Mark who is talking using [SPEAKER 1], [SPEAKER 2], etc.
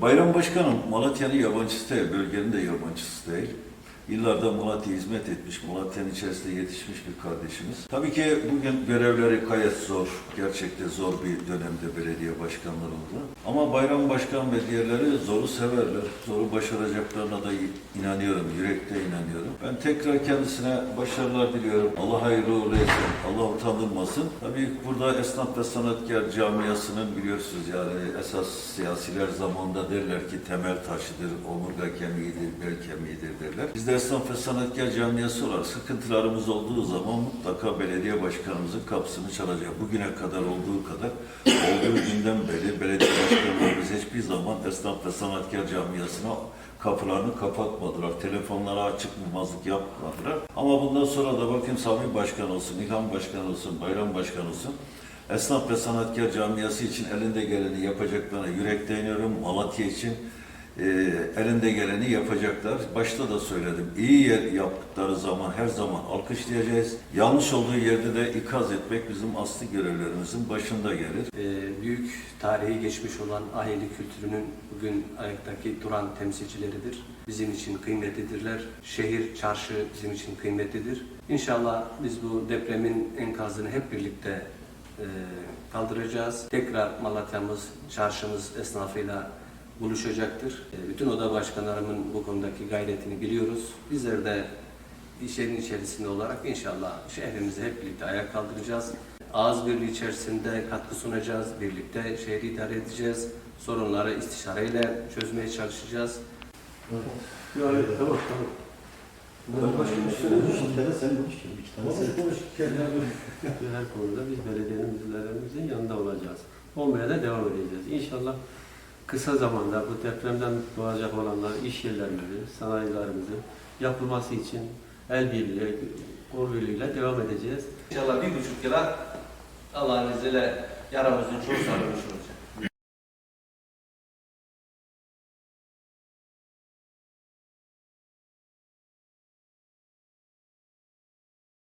[SPEAKER 1] Bayram Başkanım Malatya'nın yabancısı değil, bölgenin de yabancısı değil. Yıllardan Malatya'ya hizmet etmiş, Malatya'nın içerisinde yetişmiş bir kardeşimiz. Tabii ki bugün görevleri gayet zor, gerçekten zor bir dönemde belediye başkanları oldu. Ama Bayram Başkan ve diğerleri zoru severler, zoru başaracaklarına da inanıyorum, yürekte inanıyorum. Ben tekrar kendisine başarılar diliyorum. Allah hayırlı uğurlu etsin, Allah utandırmasın. Tabii burada esnaf ve sanatkar camiasının biliyorsunuz yani esas siyasiler zamanında derler ki temel taşıdır, omurga kemiğidir, bel kemiğidir derler. Biz de esnaf ve sanatkar camiası olarak sıkıntılarımız olduğu zaman mutlaka belediye başkanımızın kapısını çalacak. Bugüne kadar olduğu kadar olduğu günden beri belediye başkanlarımız hiçbir zaman esnaf ve sanatkar camiasına kapılarını kapatmadılar. Telefonlara açık mımazlık yapmadılar. Ama bundan sonra da bakın Sami Başkan olsun, İlhan Başkan olsun, Bayram Başkan olsun. Esnaf ve sanatkar camiası için elinde geleni yapacaklarına yürekte iniyorum. Malatya için e, elinde geleni yapacaklar. Başta da söyledim. İyi yer yaptıkları zaman her zaman alkışlayacağız. Yanlış olduğu yerde de ikaz etmek bizim asli görevlerimizin başında gelir.
[SPEAKER 2] Ee, büyük tarihi geçmiş olan Aheli kültürünün bugün ayaktaki duran temsilcileridir. Bizim için kıymetlidirler. Şehir, çarşı bizim için kıymetlidir. İnşallah biz bu depremin enkazını hep birlikte e, kaldıracağız. Tekrar Malatya'mız, çarşımız esnafıyla buluşacaktır. E, bütün oda başkanlarımın bu konudaki gayretini biliyoruz. Bizler de işlerin içerisinde olarak inşallah şehrimizi hep birlikte ayağa kaldıracağız. Ağız birliği içerisinde katkı sunacağız, birlikte şehri idare edeceğiz. Sorunları istişareyle çözmeye çalışacağız.
[SPEAKER 3] Yani tamam tamam. Kendine.
[SPEAKER 4] Her konuda biz belediyenin müdürlerimizin yanında olacağız. Olmaya da devam edeceğiz. İnşallah kısa zamanda bu depremden doğacak olanlar iş yerlerimizi, sanayilerimizin yapılması için el birliğiyle, kol birliğiyle devam edeceğiz.
[SPEAKER 2] İnşallah bir buçuk yıla Allah'ın izniyle yaramızın çok sarılmış olacak.